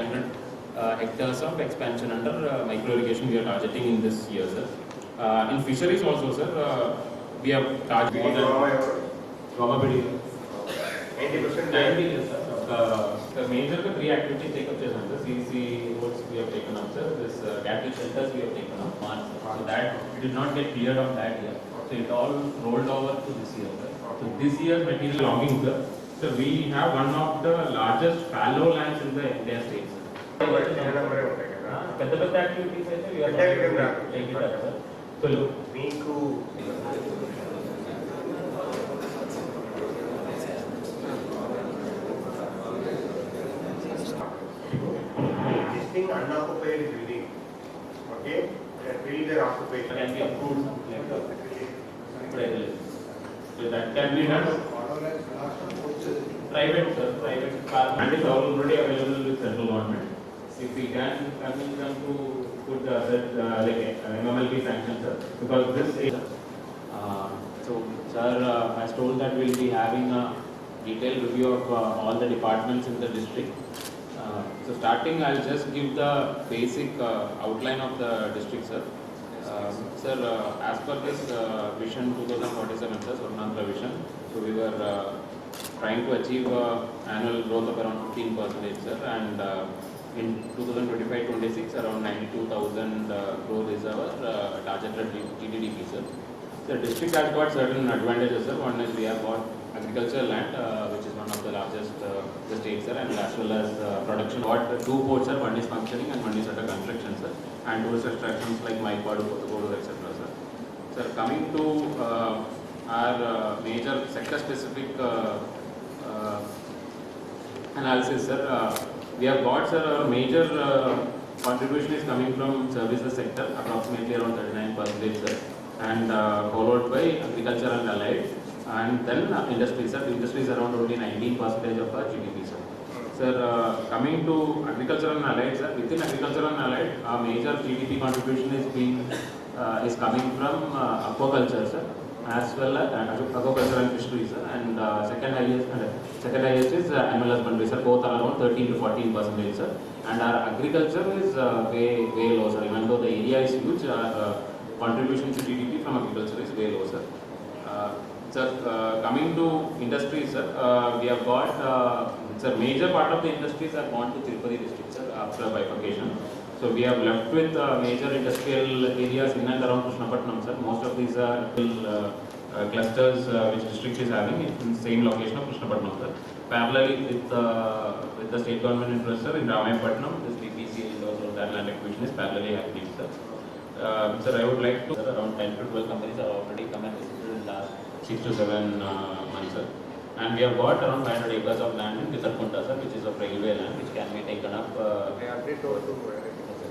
100 uh, hectares of expansion under uh, micro irrigation we are targeting in this year, sir. Uh, in fisheries also, sir, we have targeted more than 90% 90, yes. Uh, the major three activities take up sessions. The CC roads we have taken up, sir. This uh, cattle shelters we have taken up. So that it did not get cleared on that year. So it all rolled over to this year, sir. So this year material logging, sir. So we have one of the largest fallow lands in the India state, sir. నెంబరే ఉంటాయి కదా పెద్ద పెద్ద activities అయితే we are పెద్ద activities not రాదు. take it up, sir. So look, మీకు existing unoccupied building, okay, that build their occupation. can be approved, like, uh, private. So that can be done. Private, sir, private car, and is already available with central government. If we can I convince them to put the, that, uh, like, uh, MMLP sanction, sir, because this is. Uh, So, sir, uh, has told that we'll be having a detailed review of uh, all the departments in the district. Uh, So starting, I'll just give the basic uh, outline of the district, sir. Um, Sir, uh, as per this uh, vision 2047, sir, Swarnandhra vision, so we were uh, trying to achieve uh, annual growth of around 15 percentage, sir, and uh, in 2025-26, around 92,000 uh, crore is our uh, targeted sir. The district has got certain advantages, sir. One is we have got agricultural land, uh, which is one of the largest uh, the state, sir, and as well as uh, production. Got two ports, sir. One is functioning and one is under construction, sir. And those attractions like Maipadu, Kottaguru, etc., sir. Sir, coming to uh, our uh, major sector-specific uh, analysis, sir, uh, we have got, sir, our major uh, contribution is coming from services sector, approximately around 39 percent, sir, and uh, followed by agriculture and allied, and then uh, industry, sir. Industry is around only 19 percent of our GDP, sir. Sir, uh, coming to agriculture and allied, sir, within agriculture and allied, our major GDP contribution is being, uh, is coming from uh, aquaculture, sir, as well as uh, aquaculture and fisheries, sir, and uh, second highest, uh, second highest is uh, animal husbandry, sir, both are around 13 to 14 percent, sir. And our agriculture is uh, way, way low, sir, even though the area is huge, our uh, contribution to GDP from agriculture is way low, sir. Uh, Sir, uh, coming to industries, sir, uh, we have got, uh, sir, major part of the industries are gone to Tirupati district, sir, after bifurcation. So we have left with uh, major industrial areas in and around Krishnapatnam, sir. Most of these are uh, uh, clusters uh, which district is having in the same location of Krishnapatnam, sir. Parallelly with, uh, with the state government sir, in Ramayapatnam, this BPC, also that land acquisition is parallelly happening, sir. Uh, Sir, I would like to, sir, around 10 to 12 companies have already come and visited in last 6 to 7 uh, months, sir. And we have got around 500 acres of land in Pitarkunta, sir, which is of railway land, which can be taken up. uh,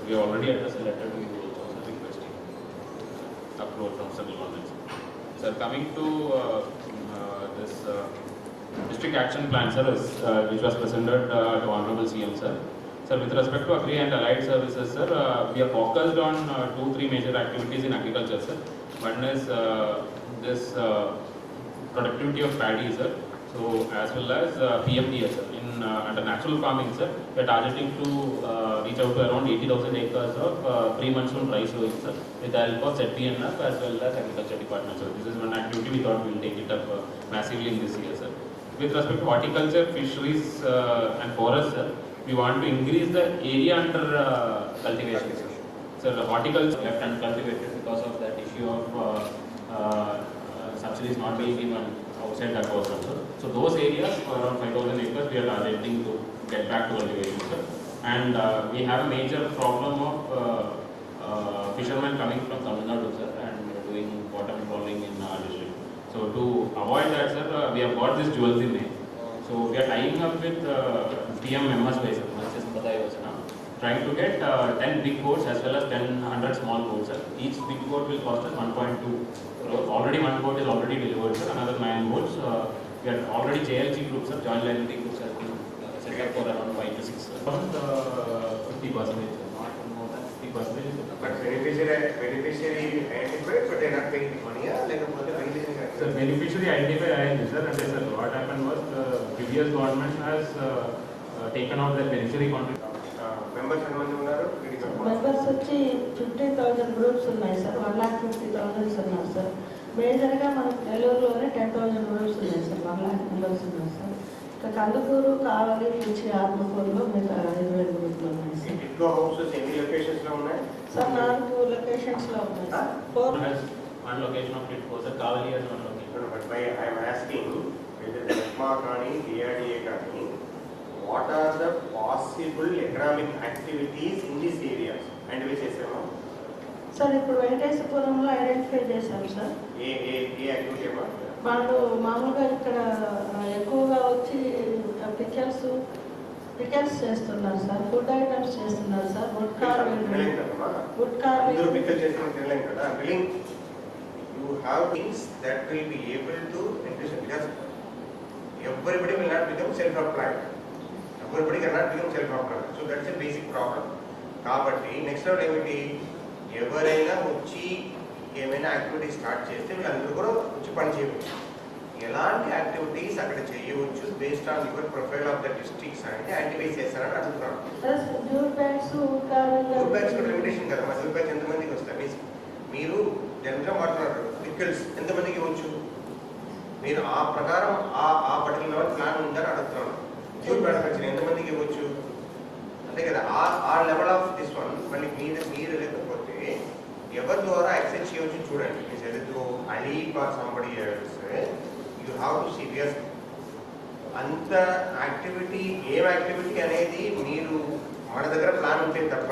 We already addressed a letter to you also, requesting approval from central government. Sir, coming to uh, uh, this uh, district action plan, sir, is, uh, which was presented uh, to Honorable CM, sir. Sir, with respect to agri and allied services, sir, uh, we are focused on uh, two, three major activities in agriculture, sir. One is uh, this uh, productivity of paddy, sir. So as well as uh, PMDS, sir. In uh, under natural farming, sir, we are targeting to uh, reach out to around 80,000 acres of uh, pre-monsoon rice sowing, sir, with the help of ZPNF as well as agriculture department, sir. This is one activity we thought we will take it up uh, massively in this year, sir. With respect to horticulture, fisheries uh, and forest, sir, we want to increase the area under uh, cultivation, sir. So the horticulture left uncultivated because of that issue of uh, uh, subsidies not being given outside that was also. So those areas, around 5,000 acres, we are targeting to get back to cultivation, sir. And uh, we have a major problem of uh, uh, fishermen coming from Tamil Nadu, sir, and doing bottom trawling in our district. So to avoid that, sir, uh, we have got this in name. So we are tying up with uh, PM MSY, sir, Matsya trying to get uh, 10 big boats as well as 10 100 small boats, sir. Each big boat will cost us 1.2 crore. Already one boat is already delivered, sir. Another nine boats. Uh, we are already JLG groups, sir, joint liability groups has been uh, set up for around 5 to 6. Sir. Around uh, 50 percent, not more than 50 percent. But beneficiary beneficiary identified but they not paying మనీయా లేకపోతే Sir, beneficiary beneficiary identify అయింది sir. అంటే sir, what happened was the previous government has uh, uh, taken out the beneficiary contribution. Members ఎంతమంది ఉన్నారు critical members వచ్చి fifty thousand groups ఉన్నాయి sir one lakh fifty thousands ఉన్నారు sir మేజర్గా మనకు నెల్లూరులోనే టెన్ థౌజండ్ గ్రూప్స్ ఉన్నాయి సార్ వన్ లాక్ మెంబర్స్ ఉన్నారు సార్ ఇంకా కందుకూరు కావలి నుంచి ఆత్మకూరులో మిగతా ఇరవై ఉన్నాయి టిట్కో హౌసెస్ ఎన్ని లొకేషన్స్లో ఉన్నాయి? సార్ నాలుగు లొకేషన్స్లో ఉన్నాయి. Sir four sir, Kavali has one location. But by I'm asking మెస్మా కానీ డిఆర్డిఏ కానీ what are the possible economic activities in this areas identify చేసామా సార్ ఇప్పుడు వెంకటేశ్వరపురంలో ఐడెంటిఫై చేశాం సార్. ఏ ఏ ఏ యాక్టివిటీ అమ్మా వాళ్ళు మామూలుగా ఇక్కడ ఎక్కువగా వచ్చి పికెల్స్ పికెల్స్ చేస్తున్నారు సార్. ఫుడ్ ఐటమ్స్ చేస్తున్నారు సార్. వుడ్ కార్వింగ్ కదమ్మా? వుడ్ కార్వింగ్ పిక్కలు చేసుకుని తినలేం కదా? Billing you have things that will be able to interest because everybody will not become self employed everybody can not become self employed so that's a basic problem కాబట్టి next level ఏమిటి? ఎవరైనా వచ్చి ఏమైనా activity start చేస్తే వీళ్ళందరూ కూడా ఎలాంటి activities అక్కడ చేయవచ్చు based on your profile of the districts అంటే ఐడెంటిఫై చేస్తారని అడుగుతున్నాను. జ్యూట్ బ్యాగ్స్ బ్యాగ్స్ కూడా లిమిటేషన్ కదా మా ఫుడ్ బ్యాగ్స్ ఎంతమందికి వస్తాయి? మీరు జనరల్గా మాట్లాడారు పిక్కల్స్ ఎంతమందికి ఇవ్వచ్చు? మీరు ఆ ప్రకారం ఆ ఆ పర్టికులర్ ప్లాన్ ఉందని అడుగుతున్నాను. ఫుడ్ మ్యానుఫ్యాక్చరింగ్ ఎంతమందికి ఇవ్వచ్చు? అంతే కదా ఆ ఆ లెవెల్ ఆఫ్ దిస్ వన్ మళ్ళీ మీరు మీరు ఎవరి ద్వారా యాక్సెస్ చేయవచ్చు చూడండి మీ ఎదురు Ali or somebody you have to serious అంత యాక్టివిటీ ఏం యాక్టివిటీ అనేది మీరు మన దగ్గర ప్లాన్ ఉంటే తప్ప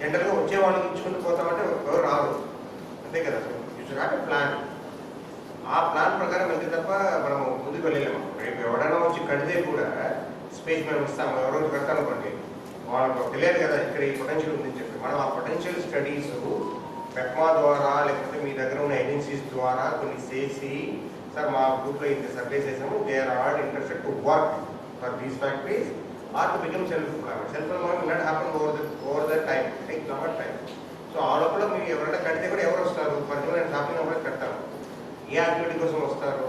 జనరల్గా వచ్చే వాళ్ళకి ఇచ్చుకుంటూ పోతామంటే ఎవరు రారు. అంతే కదా? యూ షుడ్ హ్యావ్ ప్లాన్ ఆ ప్లాన్ ప్రకారం వెళ్తే తప్ప మనం ముందుకు వెళ్ళలేము. రేపు ఎవడైనా వచ్చి కడితే కూడా స్పేస్ మేము ఇస్తాము. ఎవరో కడతానుకోండి వాళ్ళకు తెలియదు కదా ఇక్కడ ఈ పొటెన్షియల్ ఉందని చెప్పి. మనం ఆ పొటెన్షియల్ స్టడీస్ పెట్మా ద్వారా లేకపోతే మీ దగ్గర ఉన్న ఏజెన్సీస్ ద్వారా కొన్ని చేసి సార్ మా గ్రూప్లో ఇంత సర్వే చేసాము they are all interested to work for these factories or to become self employment. Self employment not happen over the over the time take lot time so ఆ లోపల మీరు ఎవరైనా కడితే కూడా ఎవరు వస్తారు? పర్టికులర్ నేను షాపింగ్ అప్పుడు కట్టాను ఏ యాక్టివిటీ కోసం వస్తారు?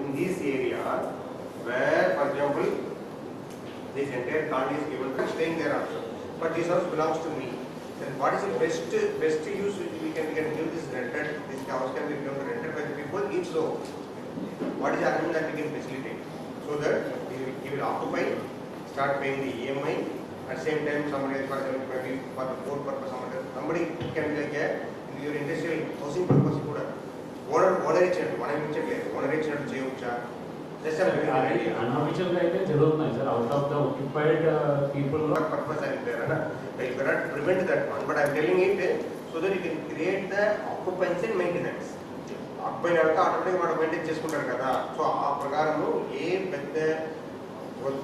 In these area where for example this entire can't is given to staying there also but these also belongs to me Then what is the best best use we can we can give this rented this house can be given rented by the people if so. What is the avenue that we can facilitate so that he, he will occupy, start paying the EMI at same time somebody else for maybe for the fourth purpose somebody somebody can be like a your industrial housing purpose ಕೂಡ owner owner ಹೆಚ್ಚು ಮನೆ ಮುಂಚೆ owner ಹೆಚ್ಚು ಜೀವ just అది unofficial గా అయితే జరుగుతున్నాయి sir out of the occupied పీపుల్లో what purpose are there, Anna? You cannot prevent that one, but I'm telling it so that you can create the occupancy and maintenance. ఆక్యుపైన్ అంటే automatic మనం maintain చేసుకుంటారు కదా so ఆ ప్రకారము ఏ పెద్ద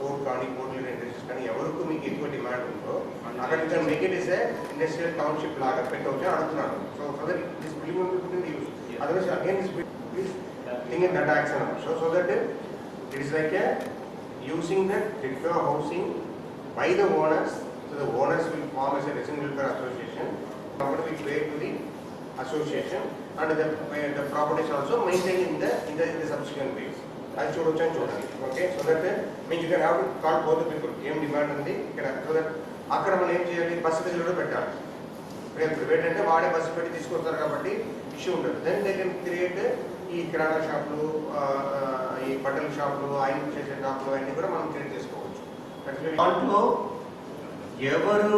court కానీ కోర్టు ఇండస్ట్రీస్ కానీ ఎవరికి మీకు ఎక్కువ డిమాండ్ ఉందో అక్కడ you make it is a industrial township లాగా పెట్టవచ్చు అడుగుతున్నాను so so that this building use otherwise again this thing in that action so so that it is like a using the Ditko housing by the owners, so the owners will form as a resident welfare association, property will pay to the association, and the, the property is also maintained in the, in the, in the subsequent ways. అది చూడొచ్చు అని చూడాలి okay so that means you can have call both people ఏం demand ఉంది ఇక్కడ so that అక్కడ మనం ఏం చేయాలి బస్సు ఫెసిలిటీ పెట్టాలి రేపు ప్రైవేట్ అంటే వాడే బస్సు పెట్టి తీసుకొస్తారు కాబట్టి ఇష్యూ ఉండదు దెన్ దే కెన్ క్రియేట్ ఈ కిరాణా షాపులు ఈ బట్టల షాపులు ఆయిల్ చేసే షాపులు అన్నీ కూడా మనం క్రియేట్ చేసుకోవచ్చు. దాంట్లో ఎవరు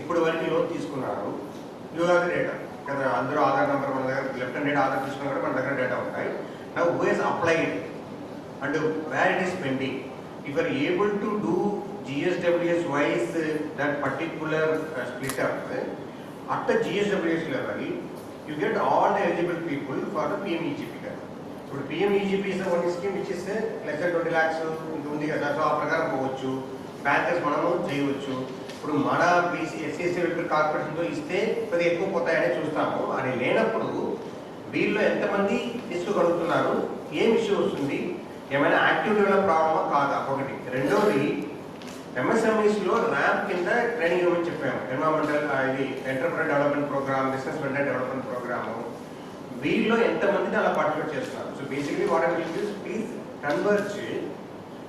ఇప్పుడు వరకు లోన్ తీసుకున్నారు యూ హ్యావ్ డేటా. కదా అందరూ ఆధార్ నెంబర్ మన దగ్గర లెఫ్ట్ హ్యాండ్ ఆధార్ తీసుకున్నా కూడా మన దగ్గర డేటా ఉంటాయి. నా who applied and where it is pending if are able to do GSWS wise that particular split at GSWS level you get all the eligible people for the PMEGP ఇప్పుడు PMEGP is one scheme ఇచ్చిస్తే less then twenty lakhs ఉంటుంది ఉంది కదా. So ఆ ప్రకారం పోవచ్చు. Bankers మనము చేయవచ్చు. ఇప్పుడు మన బీసీ ఎస్సీఎస్సీ వెల్ఫేర్ కార్పొరేషన్తో ఇస్తే కొద్దిగా ఎక్కువ పోతాయని చూస్తాము. అది లేనప్పుడు వీళ్ళు ఎంతమంది తీసుకోగలుగుతున్నారు ఏం ఇష్యూ వస్తుంది? ఏమైనా యాక్టివ్ డెవలప్ ప్రాబ్లమా కాదా? ఒకటి. రెండోది ఎంఎస్ఎంఈస్లో ర్యాంప్ కింద ట్రైనింగ్ ఇవ్వని చెప్పాము ఎన్వామెంటల్ ఇది enterprise development programme business venture development programme వీరిలో ఎంతమందిని అలా పార్టిసిపేట్ చేస్తున్నారు so basically what I will please converge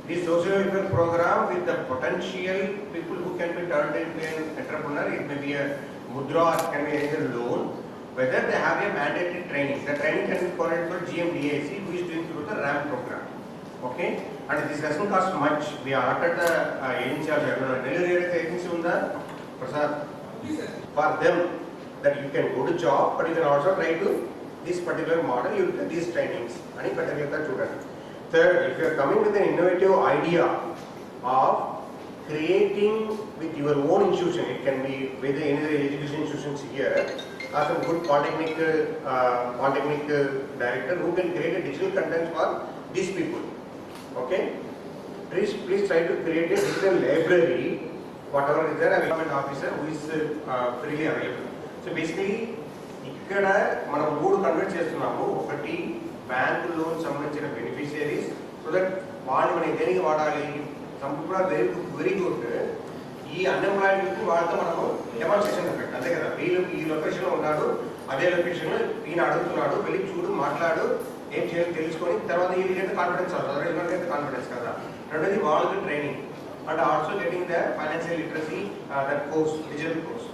the social welfare programme with the potential people who can be turn in entrepreneur it may be Mudra can be a loan whether they have a mandatory training the training can be coordinate for GMDAC which doing through the ramp programme Okay, and this doesn't cost much. We are at the uh, agency or charge. I don't agency on the For them, that you can go to job, but you can also try to this particular model. You get these trainings. Any particular student. Third, if you are coming with an innovative idea of creating with your own institution, it can be with any other education institutions here, or some good polytechnic, uh, director who can create a digital content for these people. Okay? Please, please try to create a digital library, whatever is there, a government officer who is uh, freely available. So basically, ఇక్కడ మనం మూడు convert చేస్తున్నాము. ఒకటి bank loan సంబంధించిన beneficiaries so that వాళ్ళు మనం దేనికి వాడాలి? సంపూర్ణ వెరీ వెరీ గుడ్ ఈ అన్ఎంప్లాయ్మెంట్ వాళ్ళతో మనము డెమాన్స్ట్రేషన్ ఎఫెక్ట్ అంతే కదా? వీళ్ళు ఈ లొకేషన్లో ఉన్నాడు అదే లొకేషన్లో ఈయన అడుగుతున్నాడు వెళ్ళి చూడు మాట్లాడు. ఏం చేయాలి తెలుసుకొని తర్వాత వీళ్ళకైతే కాన్ఫిడెన్స్ అవుతుంది అదే కాన్ఫిడెన్స్ కదా. రెండోది వాళ్ళకి training and also getting the financial literacy that course digital course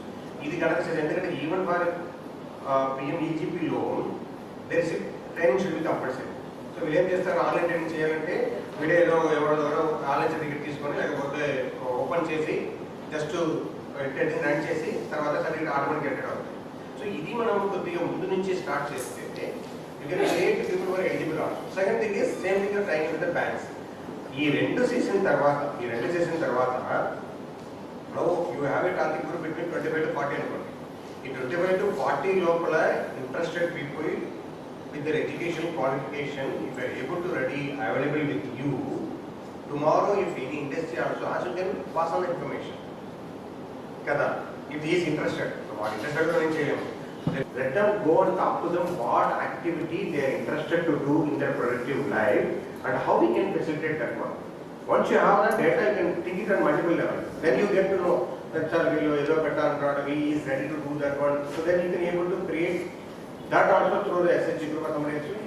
ఇది కనుక చేస్తే ఎందుకంటే even for PMEGP loan there is training should be compulsory so వీళ్ళు ఏం చేస్తారు? ఆన్లైన్ ట్రైనింగ్ చేయాలంటే వీడియోలో ఎవరో ఎవరో ఆన్లైన్ సర్టిఫికేట్ తీసుకొని లేకపోతే ఓపెన్ చేసి జస్ట్ ట్రైనింగ్ రన్ చేసి తర్వాత సర్టిఫికేట్ ఆటోమేటిక్ గెటెడ్ అవుతుంది. సో ఇది మనం కొద్దిగా ముందు నుంచి స్టార్ట్ చేస్తే you can create people who are eligible also. Second thing is same thing you're trying with the banks. ఈ రెండు సీజన్ తర్వాత ఈ రెండు సీజన్ తర్వాత no you have a target group between twenty five to forty అనుకోండి ఈ twenty five to forty లోపల interested people with their education qualification if are able to ready available with you tomorrow if any industry also you can pass on information కదా if is interested వాడు interested నేను చేయలేము Let them go and talk to them what activity they are interested to do in their productive life and how we can facilitate that one. Once you have that data, you can think it on multiple levels. Then you get to know that sir, will ఏదో పెట్టాలంటాడు, he is ready to do that one. So then you can able to create that also through the SHG group accommodation.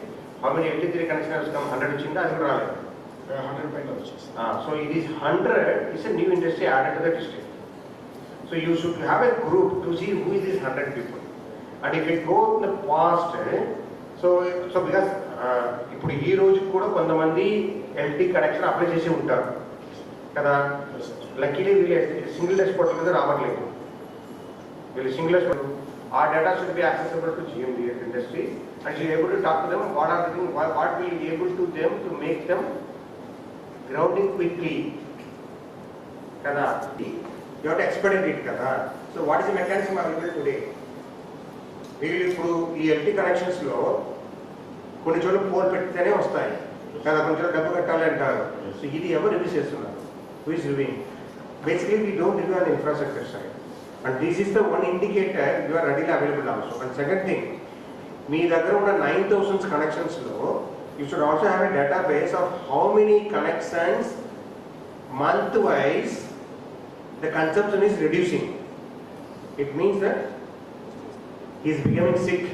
How many MT3 connections come? 100 వచ్చిందా అది కూడా రాలేదు. Hundred పైన వచ్చేసి Ah, so it is 100 is a new industry added to the district. So you should have a group to see who is these 100 people. And in the past so so because ఇప్పుడు ఈ రోజు కూడా కొంతమంది LT connection apply చేసి ఉంటారు. కదా? Luckily వీళ్ళు single desk portal మీద రావట్లేదు. వీళ్ళు సింగిల్ డెస్ ఆ data should be accessible to GMD industry and she able to talk to them what are the thing what will able to them to make them grounding quickly కదా? You have to it కదా? So what is the mechanism available today వీళ్ళు ఇప్పుడు ఈ LT కనెక్షన్స్లో కొన్ని చోట్ల pole పెడితేనే వస్తాయి. కదా కొన్ని చోట్ల డబ్బు కట్టాలి అంటారు. సో ఇది ఎవరు రివ్యూ చేస్తున్నారు? Who is reviewing basically we don't review on infrastructure side and this is the one indicator you are readily available also and second thing మీ దగ్గర ఉన్న nine thousands కనెక్షన్స్లో you should also have a database of how many connections month wise the consumption is reducing it means that is becoming sick.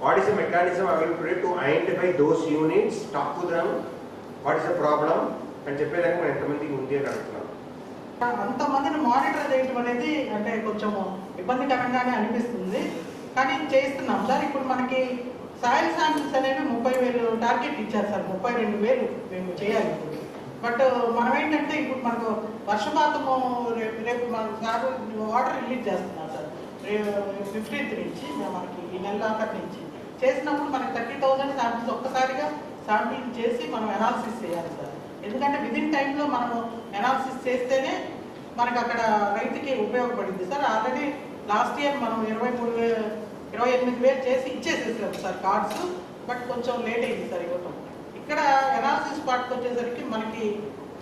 What is the mechanism available to identify those units, talk to them, what is the problem, అని చెప్పేదానికి మనం ఎంతమంది ఉంది అని అడుగుతున్నాం. అంతమందిని monitor చేయడం అనేది అంటే కొంచెం ఇబ్బందికరంగానే అనిపిస్తుంది. కానీ చేస్తున్నాం. సార్ ఇప్పుడు మనకి సాయిల్ శాంపిల్స్ అనేవి ముప్పై వేలు టార్గెట్ ఇచ్చారు సార్. ముప్పై రెండు వేలు మేము చేయాలి బట్ మనం ఏంటంటే ఇప్పుడు మనకు వర్షపాతము రేపు రేపు సార్ వాటర్ రిలీజ్ చేస్తున్నాం సార్. ఫిఫ్టీన్త్ నుంచి మనకి ఈ నెల ఆఖరి నుంచి. చేసినప్పుడు మనకి థర్టీ థౌజండ్ శాంపిల్స్ ఒక్కసారిగా శాంపిల్ చేసి మనం అనాలిసిస్ చేయాలి సార్. ఎందుకంటే విదిన్ టైంలో మనము అనాలిసిస్ చేస్తేనే మనకు అక్కడ రైతుకి ఉపయోగపడింది సార్. ఆల్రెడీ లాస్ట్ ఇయర్ మనం ఇరవై మూడు వేలు ఇరవై ఎనిమిది వేలు చేసి ఇచ్చేసేసాం సార్ కార్డ్స్. బట్ కొంచెం లేట్ అయింది సార్ ఇవ్వటం. ఇక్కడ అనాలిసిస్ పార్ట్కి వచ్చేసరికి మనకి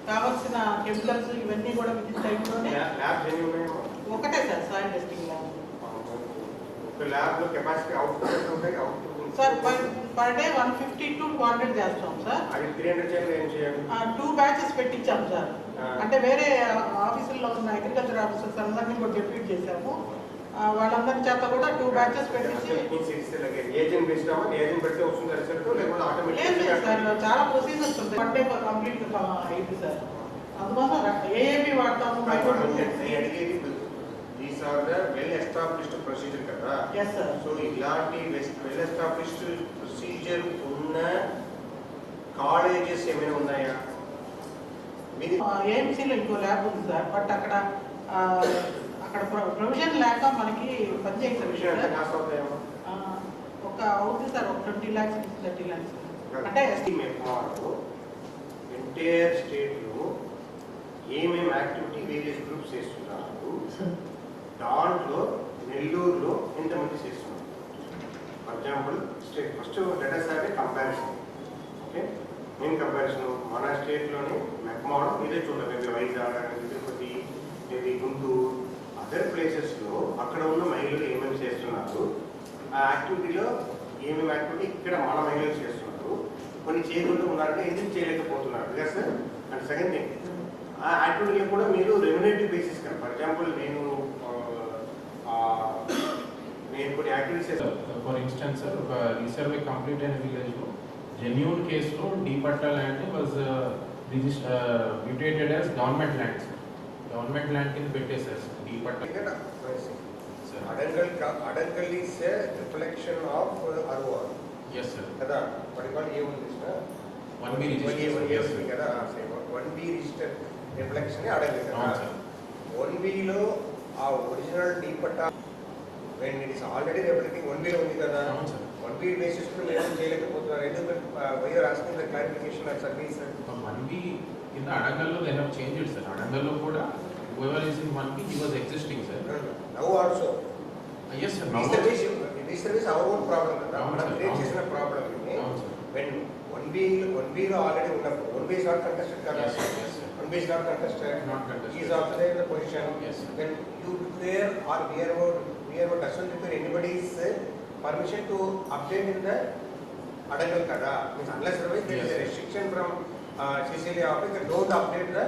కావాల్సిన కెమికల్స్ ఇవన్నీ కూడా విదిన్ టైంలోనే ఒకటే సార్ సాయిల్ టెస్టింగ్ ల్యాబ్. ఒక ల్యాబ్లో కెపాసిటీ అవుట్ ఉంటాయి out sir per day one fifty to two hundred చేస్తాం సార్ అది త్రీ హండ్రెడ్ చేయాలి ఏం చేయాలి? టూ బ్యాచెస్ పెట్టించాం సార్. అంటే వేరే ఆఫీసుల్లో ఉన్న అగ్రికల్చర్ ఆఫీసర్స్ అందరినీ కూడా డెప్యూట్ చేశాము. వాళ్ళందరి చేత కూడా టూ బ్యాచెస్ పెట్టించి ఏజెంట్ బేస్డ్ ఏజెంట్ పెడితే వస్తుంది రిజల్ట్ లేకపోతే లేదు లేదు సార్ చాలా ప్రొసీజర్స్ ఉంటాయి. వన్ డే కంప్లీట్ అయింది సార్ అందుకోసం ఏఏబి వాడతాము are the well established procedure కదా. ఎస్ సార్ సో ఇలాంటి వెల్ ఎస్టాబ్లిష్డ్ ప్రొసీజర్ ఉన్న కాలేజెస్ ఏమైనా ఉన్నాయా? ఏఎంసీలో ఇంకో ల్యాబ్ ఉంది సార్ బట్ అక్కడ అక్కడ ప్రొవిజన్ లేక మనకి పనిచేయలేదు ఒక అవుతుంది సార్ ఒక ట్వంటీ ల్యాక్స్ థర్టీ ల్యాక్స్ అంటే ఎంటైర్ స్టేట్లో ఏమేమి యాక్టివిటీ వేరియస్ గ్రూప్స్ చేస్తున్నారు? దాంట్లో నెల్లూరులో ఎంతమంది చేస్తున్నారు for example state first letters అంటే కంపారిజన్ ఓకే ఏం కంపారిజన్ మన స్టేట్లోనే మెప్మాలో ఇదే చూడండి maybe Vizag Tirupati maybe Guntur other ప్లేసెస్లో అక్కడ ఉన్న మహిళలు ఏమేమి చేస్తున్నారు? ఆ యాక్టివిటీలో ఏమేమి యాక్టివిటీ ఇక్కడ మన మహిళలు చేస్తున్నారు? కొన్ని చేయకుండా ఉన్నారంటే ఎందుకు చేయలేకపోతున్నారు. కదా సార్ అండ్ సెకండ్ థింగ్ ఆ యాక్టివిటీలో కూడా మీరు రెమ్యునేటివ్ బేసిస్ కదా ఫర్ ఎగ్జాంపుల్ నేను యాక్టివిటీస్ చేస్తాను ఫర్ ఇన్స్టెన్స్ ఒక రీసర్వే కంప్లీట్ అయిన విలేజ్లో జెన్యూన్ కేసులో D patta land was register mutated as government land government land కింద పెట్టేశారు D patta sir adangal adangal is reflection of ROR yes sir కదా వాటి వాళ్ళు ఏముంది sir one B one A one A register ఉంది కదా one B register reflection adangal అవును కదా సార్ వన్ బిలో ఆ original D patta When it is already reflecting one below ఉంది కదా అవును సార్ వన్ బి బేసిస్ కూడా మీరు చేయలేకపోతున్నారు ఎందుకంటే why are asking the clarification of service one B కింద అడంగల్లో దే హ్యావ్ చేంజ్ సార్ అడంగల్లో కూడా whoever is in one B he was existing sir now also yes sir ఈ సర్వీస్ ఈ service our own problem కదా అవును మనం sir, create అవును. చేసిన ప్రాబ్లం అవును sir when one B one B లో already ఉన్నప్పుడు one B is not contested కదా Yes, sir, yes, sir. one B is not contested Not contested. he is also there in the position Yes, sir. then you declare or we are about we are about doesn't require anybody's uh, permission to update in the Adangal kada means unless otherwise there is a Yes. restriction from uh, CCLA office that don't update the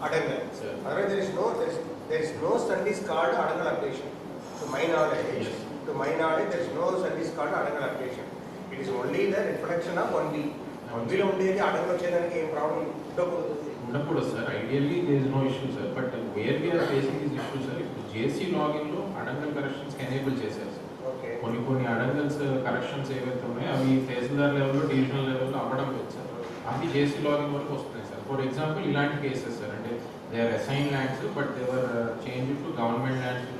Adangal Sir. otherwise there is no there is there is no service called Adangal updation to my knowledge Yes. to my knowledge there is no service called Adangal updation it is only the reflection of 1B 1B లో ఉండేది అడగలు వచ్చేదానికి ఏం problem ఉండకూడదు ఉండకూడదు sir ideally there is no issue sir. But where we are facing this issue sir. ఇప్పుడు JC లాగిన్లో అడంగల్ కరెక్షన్స్కి enable చేశారు సార్. కొన్ని కొన్ని అడంగల్స్ కరెక్షన్స్ ఏవైతే ఉన్నాయో అవి తహసీల్దార్ లెవెల్లో డివిజనల్ లెవెల్లో అవ్వడం లేదు సార్. అవి జేసీ లాగిన్ వరకు వస్తున్నాయి సార్. ఫర్ ఎగ్జాంపుల్ ఇలాంటి కేసెస్ సార్. అంటే they are assign lands but they were change to government lands